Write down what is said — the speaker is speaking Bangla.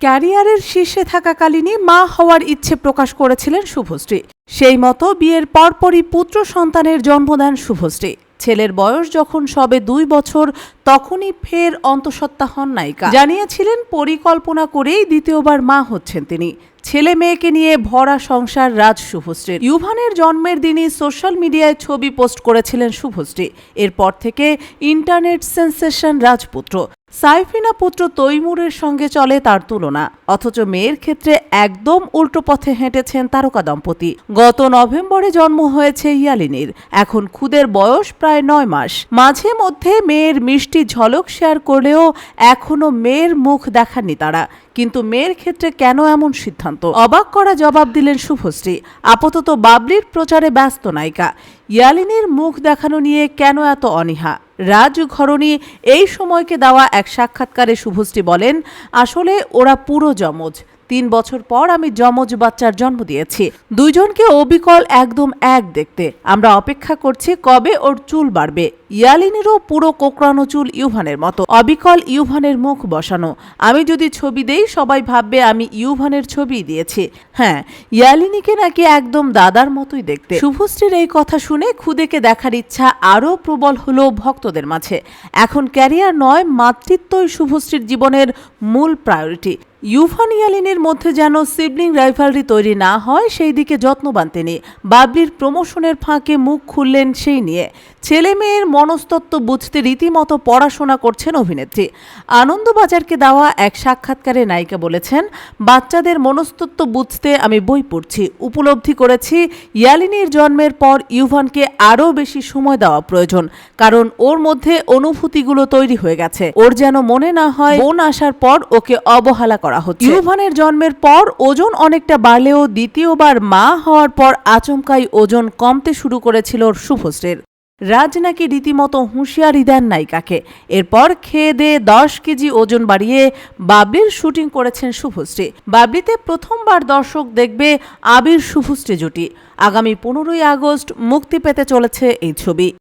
ক্যারিয়ারের শীর্ষে থাকাকালীনই মা হওয়ার ইচ্ছে প্রকাশ করেছিলেন শুভশ্রী। সেই মতো বিয়ের পরপরই পুত্র সন্তানের জন্ম দেন শুভশ্রী। ছেলের বয়স যখন সবে দুই বছর, তখনই ফের অন্তঃসত্ত্বা হন নায়িকা। জানিয়েছিলেন, পরিকল্পনা করেই দ্বিতীয়বার মা হচ্ছেন তিনি। ছেলে মেয়েকে নিয়ে ভরা সংসার রাজ শুভশ্রীর। ইউভানের জন্মের দিনই সোশ্যাল মিডিয়ায় ছবি পোস্ট করেছিলেন শুভশ্রী। এরপর থেকে ইন্টারনেট সেন্সেশন রাজপুত্র। সাইফিনা পুত্র তৈমুরের সঙ্গে চলে তার তুলনা। অথচ মেয়ের ক্ষেত্রে একদম উল্টো পথে হেঁটেছেন তারকা দম্পতি। গত নভেম্বরে জন্ম হয়েছে ইয়ালিনীর। এখন খুদের বয়স প্রায় নয় মাস। মাঝে মধ্যে মেয়ের মিষ্টি ঝলক শেয়ার করলেও এখনও মেয়ের মুখ দেখাননি তারা। কিন্তু মেয়ের ক্ষেত্রে কেন এমন সিদ্ধান্ত? অবাক করা জবাব দিলেন শুভশ্রী। আপাতত বাবলির প্রচারে ব্যস্ত নায়িকা। ইয়ালিনীর মুখ দেখানো নিয়ে কেন এত অনীহা? রাজ ঘরণী এই সময়কে দেওয়া এক সাক্ষাৎকারে শুভশ্রী বলেন, আসলে ওরা পুরো জমজ তিন বছর পর আমি যমজ বাচ্চার জন্ম দিয়েছি। দুইজনকে অবিকল একদম এক দেখতে। আমরা অপেক্ষা করছি কবে ওর চুল বাড়বে। ইয়ালিনেরও পুরো কোকড়ানো চুল ইউভানের মতো। অবিকল ইউভানের মুখ বসানো। আমি যদি ছবি দেই, সবাই ভাববে আমি ইউভানের ছবি দিয়েছি। হ্যাঁ ইয়ালিনীকে নাকি একদম দাদার মতোই দেখতে। শুভশ্রীর এই কথা শুনে খুদেকে দেখার ইচ্ছা আরও প্রবল হলো ভক্তদের মাঝে। এখন ক্যারিয়ার নয়, মাতৃত্বই শুভশ্রীর জীবনের মূল প্রায়োরিটি। ইউফান ইয়ালিনের মধ্যে যেন সিবলিং রাইভালরি তৈরি না হয়, সেই দিকে যত্নবান তিনি। বাবলির প্রমোশনের ফাঁকে মুখ খুললেন সেই নিয়ে। ছেলে মেয়ের মনস্তত্ত্ব বুঝতে রীতিমতো পড়াশোনা করছেন অভিনেত্রী। আনন্দবাজারকে দেওয়া এক সাক্ষাৎকারে নায়িকা বলেছেন, বাচ্চাদের মনস্তত্ত্ব বুঝতে আমি বই পড়ছি। উপলব্ধি করেছি, ইয়ালিনীর জন্মের পর ইউভানকে আরও বেশি সময় দেওয়া প্রয়োজন, কারণ ওর মধ্যে অনুভূতিগুলো তৈরি হয়ে গেছে। ওর যেন মনে না হয়, বোন আসার পর ওকে অবহেলা করা হচ্ছে। ইউভানের জন্মের পর ওজন অনেকটা বাড়লেও দ্বিতীয়বার মা হওয়ার পর আচমকাই ওজন কমতে শুরু করেছিল শুভশ্রীর। রাজ নাকি রীতিমতো হুঁশিয়ারি দেন নায়িকাকে। এরপর খেয়ে দিয়ে দশ কেজি ওজন বাড়িয়ে বাবলির শুটিং করেছেন শুভশ্রী। বাবলিতে প্রথমবার দর্শক দেখবে আবির শুভশ্রী জুটি। আগামী পনেরোই আগস্ট মুক্তি পেতে চলেছে এই ছবি।